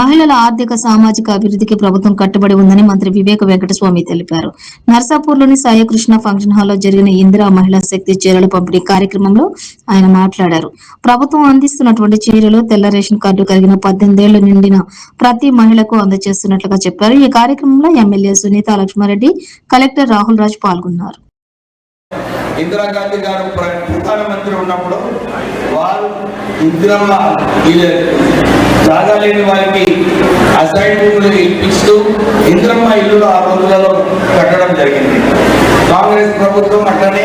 మహిళల ఆర్థిక సామాజిక అభివృద్ధికి ప్రభుత్వం కట్టుబడి ఉందని మంత్రి వివేక వెంకటస్వామి తెలిపారు. నర్సాపూర్లోని సాయకృష్ణ ఫంక్షన్ హాల్లో జరిగిన ఇందిరా మహిళా శక్తి చీరల పంపిణీ కార్యక్రమంలో ఆయన మాట్లాడారు. ప్రభుత్వం అందిస్తున్నటువంటి చీరలు తెల్ల రేషన్ కార్డు కలిగిన పద్దెనిమిదేళ్ళు నిండిన ప్రతి మహిళకు అందజేస్తున్నట్లుగా చెప్పారు. ఈ కార్యక్రమంలో ఎమ్మెల్యే సునీత లక్ష్మారెడ్డి కలెక్టర్ రాహుల్ రాజ్ పాల్గొన్నారు. ఇందిరాగాంధీ గారు ప్రధానమంత్రి ఉన్నప్పుడు వారు ఇందిరమ్మ ఇల్లు జాగా లేని వారికి అసైన్ భూములు ఇప్పిస్తూ ఇందిరమ్మ ఇల్లులు ఆ రోజులలో కట్టడం జరిగింది. కాంగ్రెస్ ప్రభుత్వం అట్లనే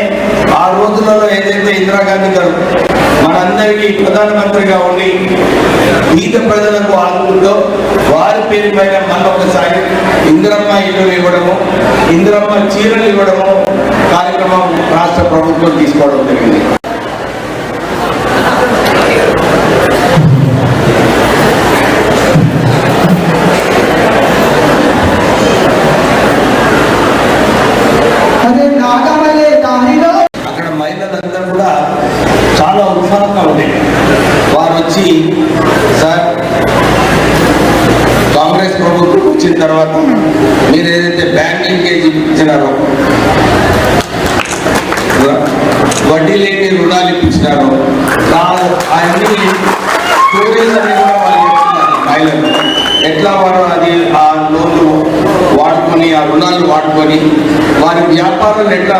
ఆ రోజులలో ఏదైతే ఇందిరాగాంధీ గారు మనందరికీ ప్రధానమంత్రిగా ఉండి ఈత ప్రజలకు ఆదుకుంటూ వారి పేరు పైన మళ్ళొకసారి ఇందిరమ్మ ఇల్లులు ఇవ్వడము ఇందిరమ్మ చీరలు ఇవ్వడము కార్యక్రమం రాష్ట్ర ప్రభుత్వం తీసుకోవడం జరిగింది అదే నాగమలే దానిలో అక్కడ మహిళలందరూ కూడా చాలా ఉత్సాహంగా ఉండేది వారు వచ్చి సార్ కాంగ్రెస్ ప్రభుత్వం వచ్చిన తర్వాత మీరు ఏదైతే బ్యాంకింగ్ కేజీ ఇచ్చినారో వడ్డీ లేని రుణాలు ఇప్పించినారో అన్ని స్టోరీస్ కూడా వాళ్ళు చెప్తున్నారు మహిళలు. ఎట్లా వారు అది ఆ లోన్లు వాడుకొని ఆ రుణాలు వాడుకొని వారి వ్యాపారాలు ఎట్లా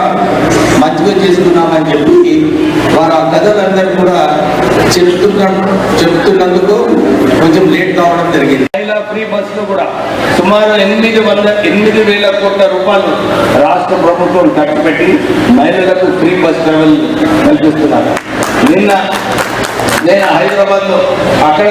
మంచిగా చేసుకున్నామని చెప్పి వారు ఆ కథలందరూ కూడా చెప్తున్న చెప్తున్నందుకు కొంచెం లేట్ కావడం జరిగింది. మహిళా ఫ్రీ బస్సులు కూడా సుమారు ఎనిమిది వంద ఎనిమిది వేల కోట్ల రూపాయలు రాష్ట్ర ప్రభుత్వం ఖర్చు పెట్టి మహిళలకు ఫ్రీ బస్ ట్రావెల్ కల్పిస్తున్నారు. నిన్న నేను హైదరాబాద్లో అక్కడ